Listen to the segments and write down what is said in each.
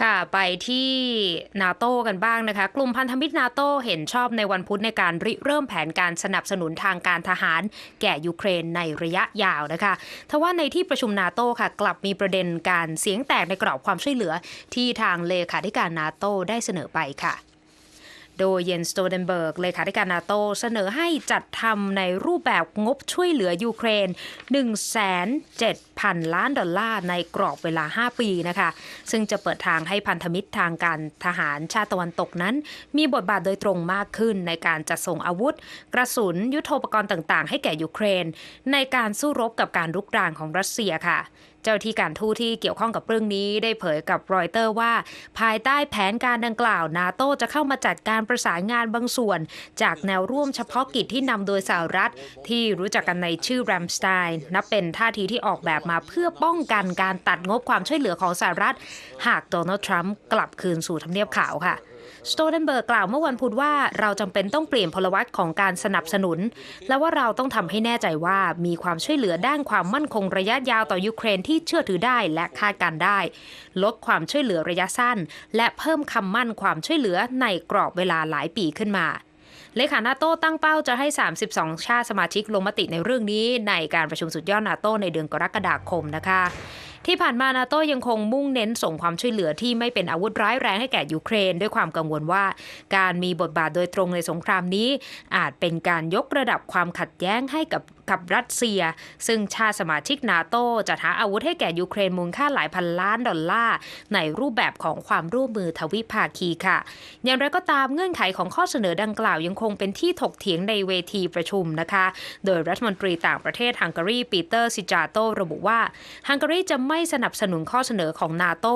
ค่ะไปที่นาโต้กันบ้างนะคะ กลุ่มพันธมิตรนาโต้เห็นชอบในวันพุธในการริเริ่มแผนการสนับสนุนทางการทหาร แก่ยูเครนในระยะยาวนะคะทว่าในที่ประชุมนาโต้ค่ะ กลับมีประเด็นการเสียงแตกในกรอบความช่วยเหลือ ที่ทางเลขาธิการนาโต้ได้เสนอไปค่ะ โดยเยนสโตเดนเบิร์กเลขาธิการนาโตเสนอให้จัดทำในรูปแบบงบช่วยเหลือยูเครน 1,700,000 ล้านดอลลาร์ในกรอบเวลา 5 ปีนะคะ ซึ่งจะเปิดทางให้พันธมิตรทางการทหารชาติตะวันตกนั้น มีบทบาทโดยตรงมากขึ้นในการจัดส่งอาวุธ กระสุนยุโทโธปกรณ์ต่างๆ ให้แก่ยูเครน ในการสู้รบกับการรุกรานของรัสเซียค่ะ เจ้าที่การทูตที่เกี่ยวข้องกับเรื่องนี้ได้เผยกับรอยเตอร์ว่า ภายใต้แผนการดังกล่าวนาโตจะเข้ามาจัดการประสานงานบางส่วน จากแนวร่วมเฉพาะกิจที่นำโดยสหรัฐ ที่รู้จักกันในชื่อแรมสไตน์นับเป็นท่าทีที่ออกแบบมาเพื่อป้องกันการตัดงบความช่วยเหลือของสหรัฐ หากโดนัลด์ทรัมป์กลับคืนสู่ทำเนียบขาวค่ะ สโตเดนเบิร์กกล่าวเมื่อวันพุธว่าเราจำเป็นต้องเปลี่ยนพลวัตของการสนับสนุน และว่าเราต้องทำให้แน่ใจว่ามีความช่วยเหลือด้านความมั่นคงระยะยาวต่อยูเครนที่เชื่อถือได้และคาดการได้ ลดความช่วยเหลือระยะสั้น และเพิ่มคำมั่นความช่วยเหลือในกรอบเวลาหลายปีขึ้นมาเลขานาโต้ตั้งเป้าจะให้ 32 ชาติสมาชิกลงมติในเรื่องนี้ในการประชุมสุดยอดนาโต้ในเดือนกรกฎาคมนะคะ ที่ผ่านมานาโต้ยังคงมุ่งเน้นส่งความช่วยเหลือที่ไม่เป็นอาวุธร้ายแรงให้แก่ยูเครน ด้วยความกังวลว่า การมีบทบาทโดยตรงในสงครามนี้ อาจเป็นการยกระดับความขัดแย้งให้กับกับรัสเซีย ซึ่งชาติสมาชิกนาโต้จะหาอาวุธให้แก่ยูเครนมูลค่าหลายพันล้านดอลลาร์ ในรูปแบบของความร่วมมือทวิภาคีค่ะ อย่างไรก็ตามเงื่อนไขของข้อเสนอดังกล่าวยังคงเป็นที่ถกเถียงในเวทีประชุมนะคะ โดยรัฐมนตรีต่างประเทศฮังการีปีเตอร์ซิจาโตระบุว่าฮังการีจะไม่สนับสนุนข้อเสนอของนาโต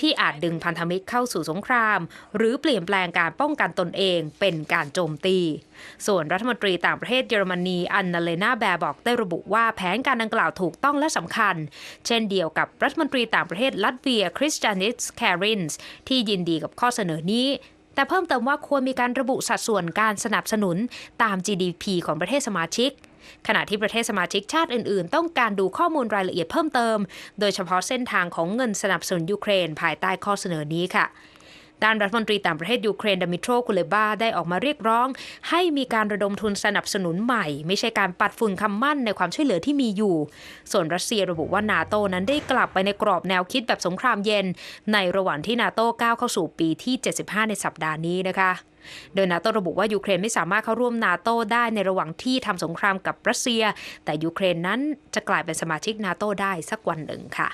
ที่อาจดึงพันธมิตรเข้าสู่สงคราม หรือเปลี่ยนแปลงการป้องกันตนเองเป็นการโจมตี ส่วนรัฐมนตรีต่างประเทศเยอรมนีอันนาเลนาแบร์บอกได้ระบุว่าแผนการดังกล่าวถูกต้องและสำคัญ เช่นเดียวกับรัฐมนตรีต่างประเทศลัตเวียคริสจานิสแครินส์ที่ยินดีกับข้อเสนอนี้ แต่เพิ่มเติมว่าควรมีการระบุสัดส่วนการสนับสนุนตาม GDP ของประเทศสมาชิกขณะที่ประเทศสมาชิกชาติอื่น ๆ ต้องการดูข้อมูลรายละเอียดเพิ่มเติม โดยเฉพาะเส้นทางของเงินสนับสนุนยูเครนภายใต้ข้อเสนอนี้ค่ะ ด้านรัฐมนตรีต่างประเทศยูเครนดมิโตรคุเลบาได้ออกมาเรียกร้อง ให้มีการระดมทุนสนับสนุนใหม่ ไม่ใช่การปัดฝุ่นคำมั่นในความช่วยเหลือที่มีอยู่ ส่วนรัสเซียระบุว่านาโตนั้นได้กลับไปในกรอบแนวคิดแบบสงครามเย็น ในระหว่างที่นาโตก้าวเข้าสู่ปีที่ 75 ในสัปดาห์นี้นะคะโดยนาโตระบุว่ายูเครนไม่สามารถเข้าร่วมนาโตได้ในระหว่างที่ทำสงครามกับรัสเซีย แต่ยูเครนนั้นจะกลายเป็นสมาชิกนาโตได้สักวันหนึ่งค่ะ